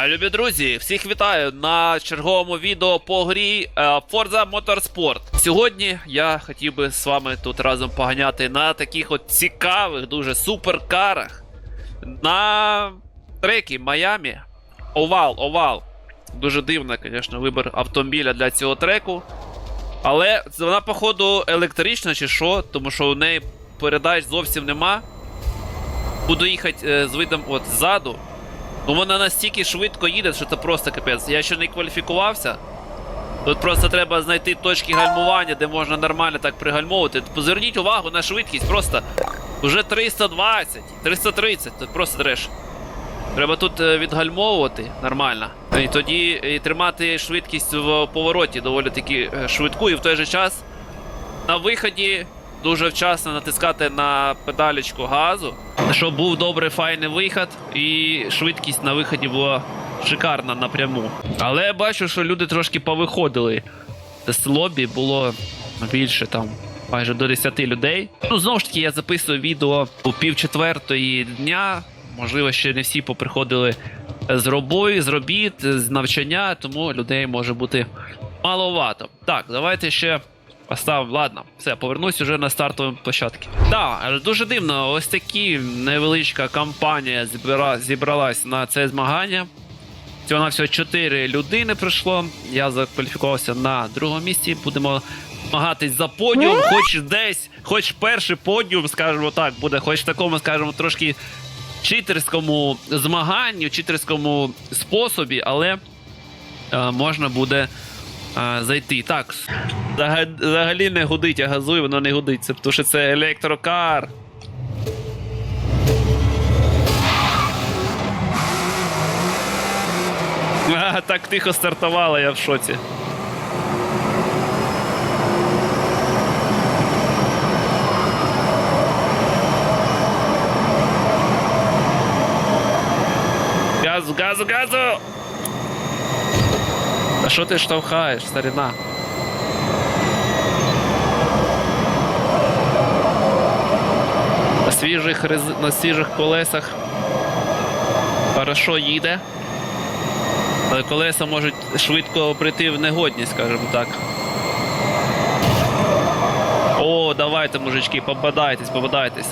Любі друзі, всіх вітаю на черговому відео по грі е, Forza Motorsport. Сьогодні я хотів би з вами тут разом поганяти на таких от цікавих, дуже суперкарах. На трекі Майамі. Овал, овал. Дуже дивно, звісно, вибір автомобіля для цього треку. Але вона, походу, електрична чи що, тому що у неї передач зовсім нема. Буду їхати е, з видом от ззаду. Ну вона настільки швидко їде, що це просто капець. Я ще не кваліфікувався. Тут просто треба знайти точки гальмування, де можна нормально так пригальмовувати. Зверніть увагу на швидкість, просто вже 320, 330, тут просто треш. Треба тут е, відгальмовувати нормально. І тоді і тримати швидкість в повороті доволі таки е, швидку, і в той же час на виході дуже вчасно натискати на педалечку газу, щоб був добрий файний вихід, і швидкість на виході була шикарна напряму. Але я бачу, що люди трошки повиходили. З лобі було більше там. Майже до 10 людей. Ну, знову ж таки, я записую відео у пів четвертої дня. Можливо, ще не всі поприходили з робої, з робіт, з навчання, тому людей може бути маловато. Так, давайте ще поставимо. Ладно, все, повернусь уже на стартові площадки. Так, дуже дивно, ось такі невеличка компанія зібра... зібралась на це змагання. Всього на всього 4 людини прийшло. Я закваліфікувався на другому місці. Будемо змагатись за подіум, хоч десь, хоч перший подіум, скажімо так, буде, хоч в такому, скажімо, трошки читерському змаганні, читерському способі, але е, можна буде е, зайти. Так, взагалі не гудить, а газує, воно не гудить. Це тому що це електрокар. А, так тихо стартувала, я в шоці. Газу, газу, газу! А що ти штовхаєш, старина? Свіжих, на свіжих колесах хорошо їде. Але колеса можуть швидко прийти в негодність, скажімо так. О, давайте, мужички, попадайтесь, попадайтесь.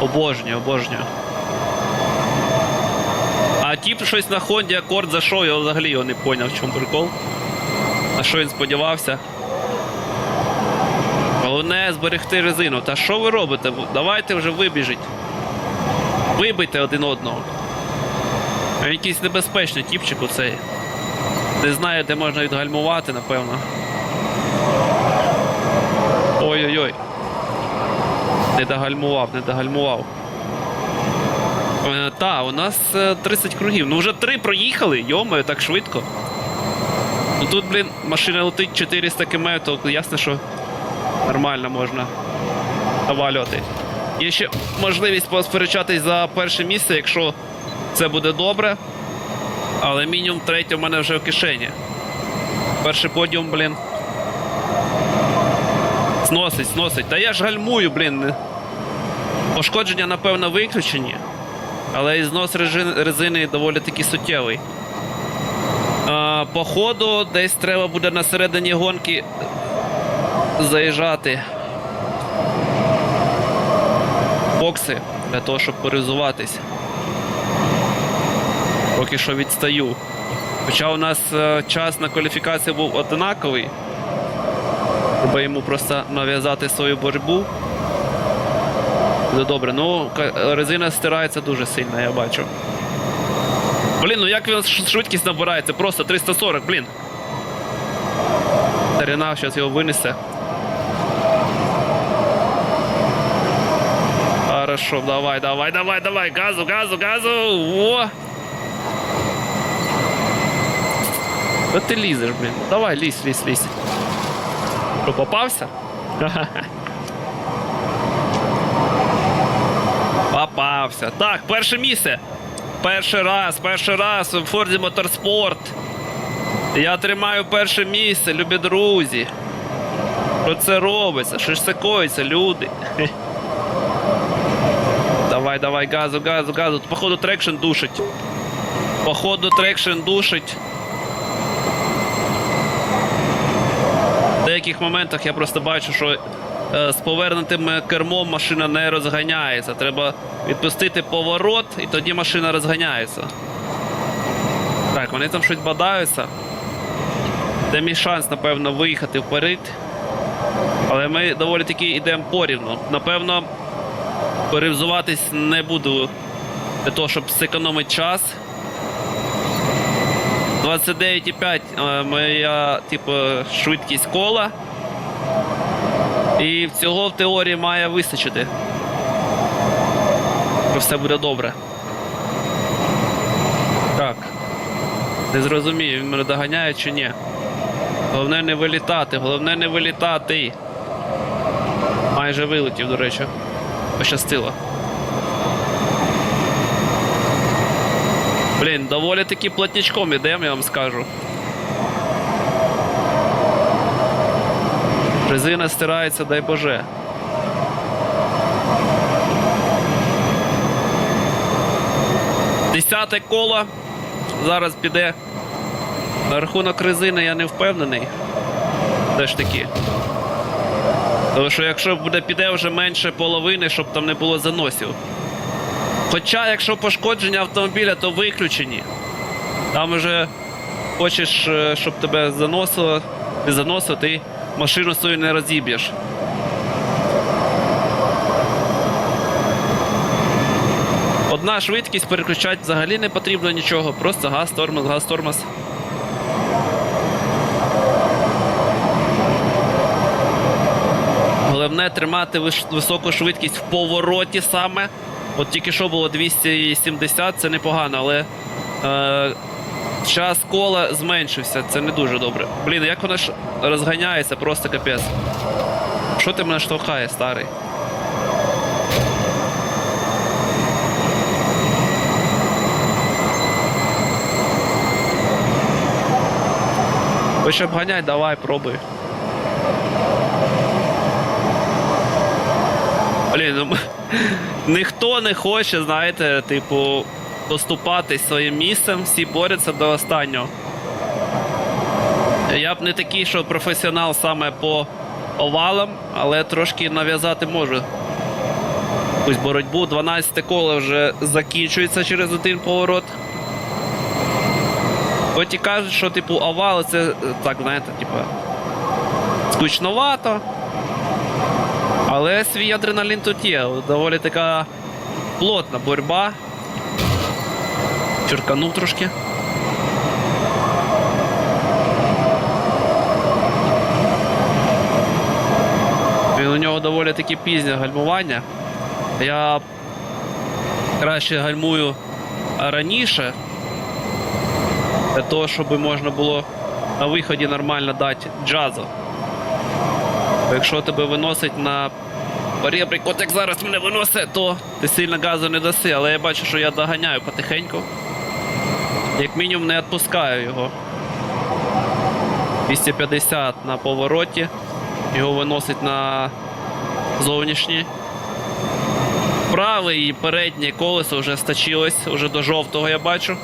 Обожнюю, обожнюю. А тіп щось на Хонді акорд зайшов, я взагалі його не поняв, в чому прикол. На що він сподівався. Зберегти резину. Та що ви робите? Давайте вже вибіжіть. Вибийте один одного. А Якийсь небезпечний тіпчик оцей. Не знаю, де можна відгальмувати, напевно. Ой-ой-ой. Не догальмував, не догальмував. Е, та, у нас е, 30 кругів. Ну вже 3 проїхали, йомаю, так швидко. Ну тут, блін, машина летить 400 км, то ясно, що нормально можна навалювати. Є ще можливість посперечатись за перше місце, якщо це буде добре. Але мінімум третє в мене вже в кишені. Перший подіум, блін. Сносить, сносить. Та я ж гальмую, блін. Пошкодження, напевно, виключені. Але і знос резини доволі таки суттєвий. А, по ходу десь треба буде на середині гонки заїжджати. Бокси для того, щоб поризуватись. Поки що відстаю. Хоча у нас е, час на кваліфікацію був однаковий. Треба йому просто нав'язати свою боротьбу. Буде добре. Ну, резина стирається дуже сильно, я бачу. Блін, ну як він швидкість набирається? Просто 340, блін. Старина зараз його винесе. Хорошо, давай, давай, давай, давай, газу, газу, газу. О! Да ти лізеш, блін. Давай, лізь, лізь, лізь. Що, попався? Попався. Так, перше місце. Перший раз, перший раз у Форді Моторспорт. Я тримаю перше місце, любі друзі. Що це робиться? Що ж це коїться, люди? Давай, давай, газу, газу, газу. Походу, трекшн душить. Походу трекшн душить. В деяких моментах я просто бачу, що е, з повернутим кермом машина не розганяється. Треба відпустити поворот, і тоді машина розганяється. Так, вони там щось бадаються. Де мій шанс, напевно, виїхати вперед. Але ми доволі таки йдемо порівну. Напевно, перевзуватись не буду для того, щоб зекономити час. 29,5 е, моя, типу, швидкість кола. І всього в теорії має вистачити. Що все буде добре. Так. Не зрозумію, він мене доганяє чи ні. Головне не вилітати, головне не вилітати. Майже вилетів, до речі. Пощастило. Блін, доволі таки плотничком ідемо, я вам скажу. Резина стирається, дай Боже. Десяте коло. Зараз піде. На рахунок резини я не впевнений. Все ж таки. Тому що якщо буде піде вже менше половини, щоб там не було заносів. Хоча, якщо пошкодження автомобіля, то виключені. Там вже хочеш, е, щоб тебе заносило, не заносило, ти машину свою не розіб'єш. Одна швидкість переключати взагалі не потрібно нічого, просто газ, тормоз, газ, тормоз. Головне тримати високу швидкість в повороті саме. От тільки що було 270, це непогано, але е, час кола зменшився, це не дуже добре. Блін, як воно ж розганяється, просто капець. Що ти мене штовхає, старий? Хочеш обганять, давай, пробуй. Блін, ну ніхто не хоче, знаєте, типу, поступатись своїм місцем, всі борються до останнього. Я б не такий, що професіонал саме по овалам, але трошки нав'язати можу. Якусь боротьбу. 12 коло вже закінчується через один поворот. Хоч і кажуть, що типу овали це е, так, знаєте, типу, скучновато. Але свій адреналін тут є. Доволі така плотна боротьба. Черканув трошки. Він у нього доволі таки пізнє гальмування. Я краще гальмую раніше. Для того, щоб можна було на виході нормально дати джазу. Бо Якщо тебе виносить на поребрик, от як зараз мене виносить, то ти сильно газу не даси, але я бачу, що я доганяю потихеньку. Як мінімум не відпускаю його. 250 на повороті. Його виносить на зовнішній. Праве і переднє колесо вже стачилось, вже до жовтого я бачу.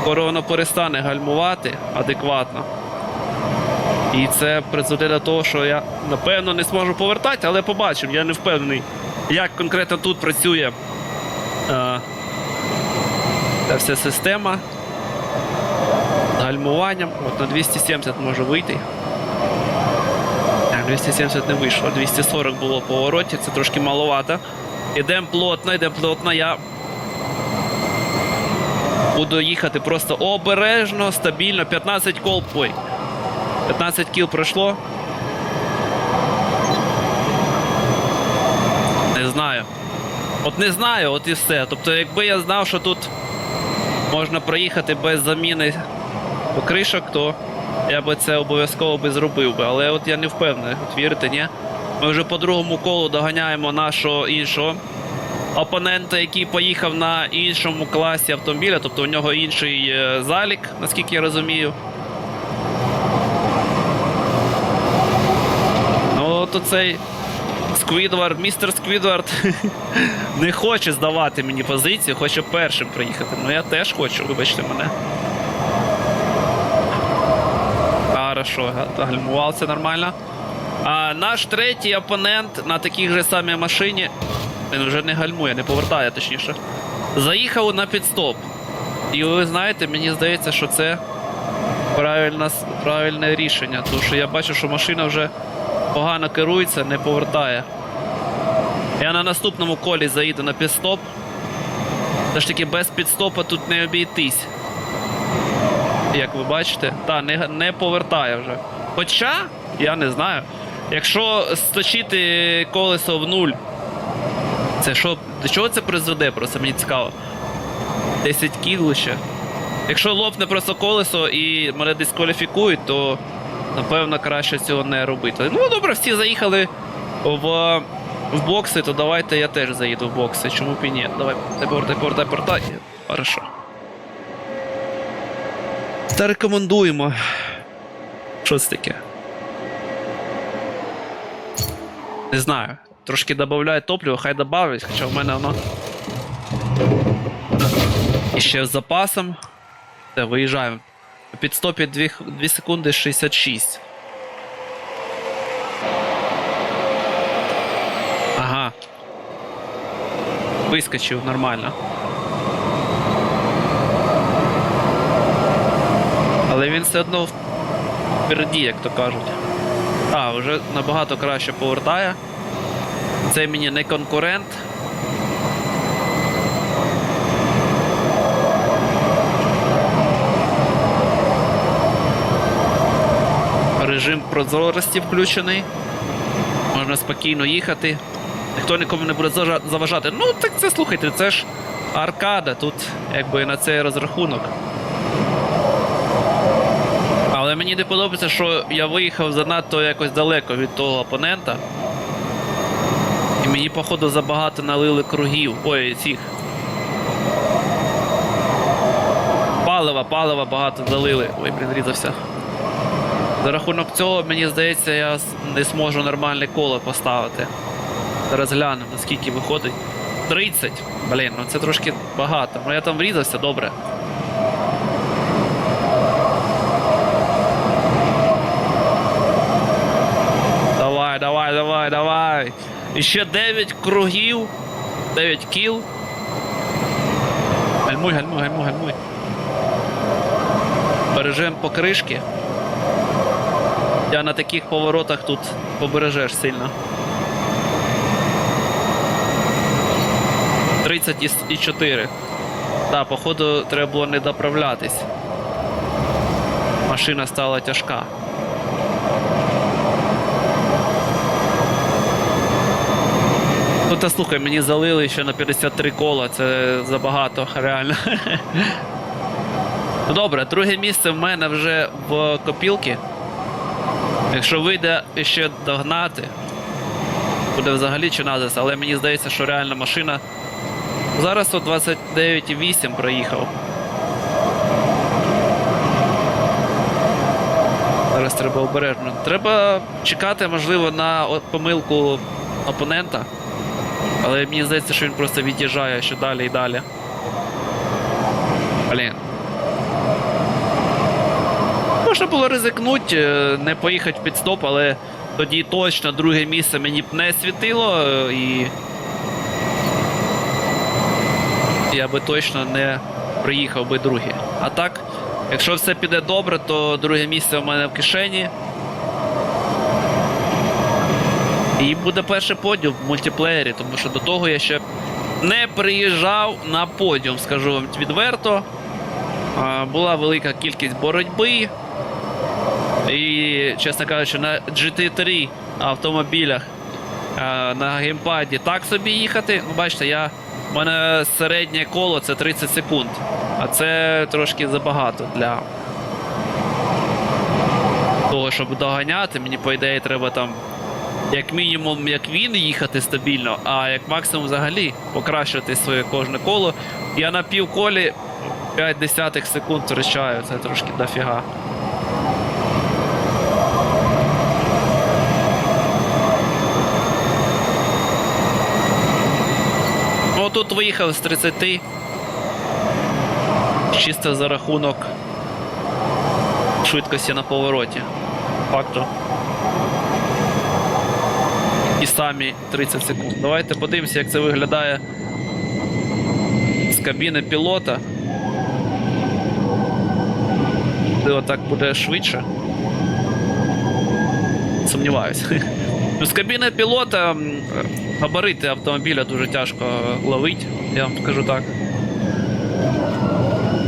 Скоро перестане гальмувати адекватно. І це призведе до того, що я напевно не зможу повертати, але побачимо. Я не впевнений, як конкретно тут працює е, ця вся система гальмуванням. От на 270 може вийти. Так, 270 не вийшло, 240 було в повороті, це трошки маловато. Ідемо плотно, йдемо плотно. Я буду їхати просто обережно, стабільно. 15 кол. Ой, 15 кіл пройшло. Не знаю. От не знаю, от і все. Тобто, якби я знав, що тут можна проїхати без заміни покришок, то я би це обов'язково би зробив би. Але от я не впевнений, от вірите, ні? Ми вже по другому колу доганяємо нашого іншого опонента, який поїхав на іншому класі автомобіля, тобто у нього інший е, залік, наскільки я розумію. Ну, от оцей Сквідвард, містер Сквідвард не хоче здавати мені позицію, хоче першим приїхати. Ну я теж хочу, вибачте мене. Хорошо, гальмувався нормально. А наш третій опонент на такій же самій машині. Він вже не гальмує, не повертає, точніше. Заїхав на підстоп. І ви знаєте, мені здається, що це правильне, правильне рішення. Тому що я бачу, що машина вже погано керується, не повертає. Я на наступному колі заїду на підстоп. Все ж таки без підстопа тут не обійтись. Як ви бачите, та не, не повертає вже. Хоча, я не знаю. Якщо сточити колесо в нуль, це що, до чого це призведе? Просто мені цікаво. 10 кіл ще. Якщо лопне просто колесо і мене дискваліфікують, то напевно краще цього не робити. Ну добре, всі заїхали в, в бокси, то давайте я теж заїду в бокси. Чому б і ні? Давай, повертай, повертай, повертай. Хорошо. Та рекомендуємо. Що це таке? Не знаю. Трошки додаю топливо, хай добавить, хоча в мене воно. І ще з запасом. Все, виїжджаємо. У підстопі 2, 2 секунди 66. Ага. Вискочив нормально. Але він все одно впереді, як то кажуть. А, вже набагато краще повертає. Це мені не конкурент. Режим прозорості включений. Можна спокійно їхати. Ніхто нікому не буде заважати. Ну, так це слухайте, це ж аркада, тут якби на цей розрахунок. Але мені не подобається, що я виїхав занадто якось далеко від того опонента. І мені, походу, забагато налили кругів. Ой, цих. Палива, палива багато залили. Ой, блін, різався. За рахунок цього, мені здається, я не зможу нормальне коло поставити. Зараз глянемо, наскільки виходить. 30. Блін, ну це трошки багато. Ну я там врізався, добре. Давай, давай, давай, давай. І ще 9 кругів. 9 кіл. Гальмуй, гальмуй, гальмуй, гальмуй. Бережем покришки. Я на таких поворотах тут побережеш сильно. 34. Так, походу, треба було не доправлятись. Машина стала тяжка. Ну та слухай, мені залили ще на 53 кола, це забагато, реально. Ну добре, друге місце в мене вже в копілки. Якщо вийде ще догнати, буде взагалі чиназис, але мені здається, що реальна машина. Зараз от 29,8 проїхав. Зараз треба обережно. Треба чекати, можливо, на помилку опонента. Але мені здається, що він просто від'їжджає ще далі і далі. Блін. Можна було ризикнути, е, не поїхати під стоп, але тоді точно друге місце мені б не світило е, і. Я би точно не приїхав би друге. А так, якщо все піде добре, то друге місце в мене в кишені. І буде перший подіум в мультиплеєрі, тому що до того я ще не приїжджав на подіум, скажу вам відверто. Була велика кількість боротьби. І, чесно кажучи, на GT3 автомобілях на геймпаді так собі їхати. Ну, бачите, я, в мене середнє коло це 30 секунд. А це трошки забагато для того, щоб доганяти. Мені, по ідеї, треба там як мінімум, як він їхати стабільно, а як максимум взагалі покращувати своє кожне коло. Я на півколі 5 десятих секунд втрачаю, це трошки дофіга. тут виїхав з 30. Чисто за рахунок швидкості на повороті. Факту. І самі 30 секунд. Давайте подивимося, як це виглядає з кабіни пілота. Можливо, так буде швидше. Сумніваюсь. Ну, з кабіни пілота габарити автомобіля дуже тяжко ловить, я вам скажу так.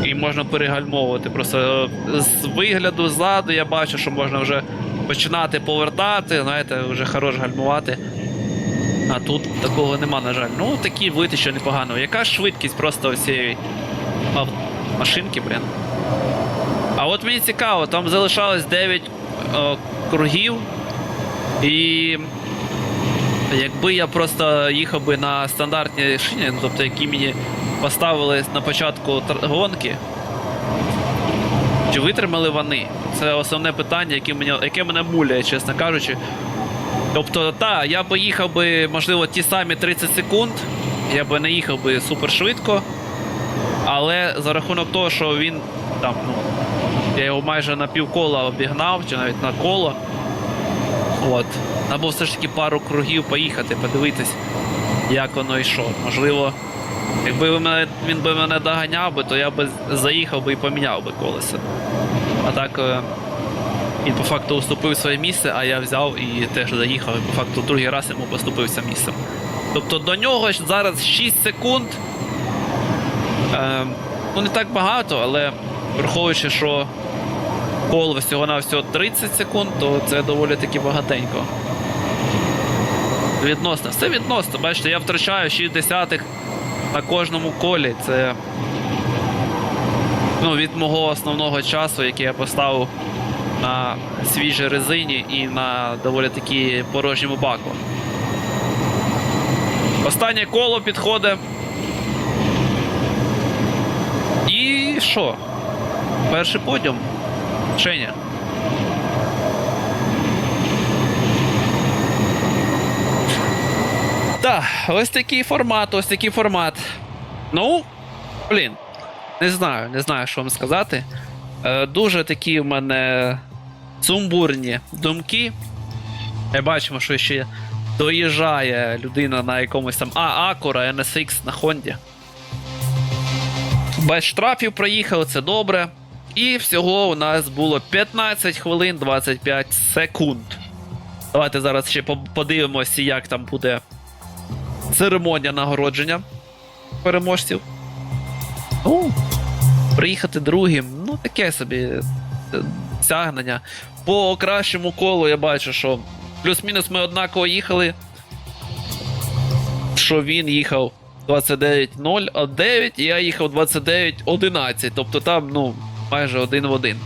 І можна перегальмовувати. Просто е, з вигляду ззаду я бачу, що можна вже починати повертати, знаєте, вже хорош гальмувати. А тут такого нема, на жаль. Ну, такі вити, що непогано. Яка швидкість просто цієї машинки, блін. А от мені цікаво, там залишалось 9 е, кругів. І якби я просто їхав би на стандартній шині, ну, тобто які мені поставили на початку гонки, чи витримали вони? Це основне питання, яке мене, яке мене муляє, чесно кажучи. Тобто, так, я би їхав би, можливо, ті самі 30 секунд, я би не їхав би супер швидко, але за рахунок того, що він там, ну, я його майже на півкола обігнав, чи навіть на коло. От. Треба все ж таки пару кругів поїхати, подивитись, як воно йшло. Можливо, якби мене, він би мене доганяв би, то я би заїхав би і поміняв би колесо. А так е, він по факту уступив своє місце, а я взяв і теж заїхав, і по факту другий раз йому поступився місцем. Тобто до нього зараз 6 секунд. Е, ну не так багато, але враховуючи, що кол всього на всього 30 секунд, то це доволі таки багатенько. Відносно, все відносно. Бачите, я втрачаю 6 десятих на кожному колі. Це ну, від мого основного часу, який я поставив на свіжій резині і на доволі таки порожньому баку. Останнє коло підходить. І що? Перший подіум. Женя. Так, ось такий формат, ось такий формат. Ну, блін, не знаю, не знаю, що вам сказати. Е, дуже такі в мене сумбурні думки. Ми бачимо, що ще доїжджає людина на якомусь там А, Acura NSX на Хонді. Без штрафів проїхав, це добре. І всього у нас було 15 хвилин 25 секунд. Давайте зараз ще подивимося, як там буде церемонія нагородження переможців. Ну, приїхати другим, ну таке собі е, сягнення. По кращому колу я бачу, що плюс-мінус ми однаково їхали. Що він їхав 29.0, а 9, і я їхав 29.11. Тобто там, ну, майже один в один.